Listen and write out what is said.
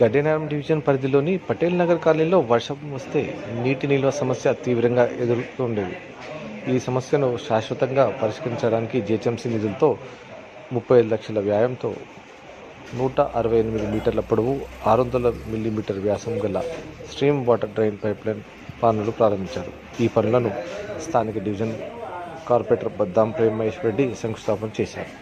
గడ్డేనారం division పరిధిలోని పటేల్ నగర్ కాలనీలో వర్షం వస్తే నీటి నిల్వ సమస్య తీవ్రంగా ఎదుర్కొండేది. ఈ సమస్యను శాశ్వతంగా పరిష్కరించడానికి జిహెచ్ఎంసీ నిధులతో ముప్పై ఐదు లక్షల వ్యాయంతో నూట అరవై ఎనిమిది మీటర్ల పొడవు ఆరు వందల మిల్లీమీటర్ వ్యాసం గల స్ట్రీమ్ వాటర్ డ్రైన్ పైప్లైన్ పనులు ప్రారంభించారు. ఈ పనులను స్థానిక డివిజన్ కార్పొరేటర్ బద్దాం ప్రేమ్ మహేష్ రెడ్డి శంకుస్థాపన చేశారు.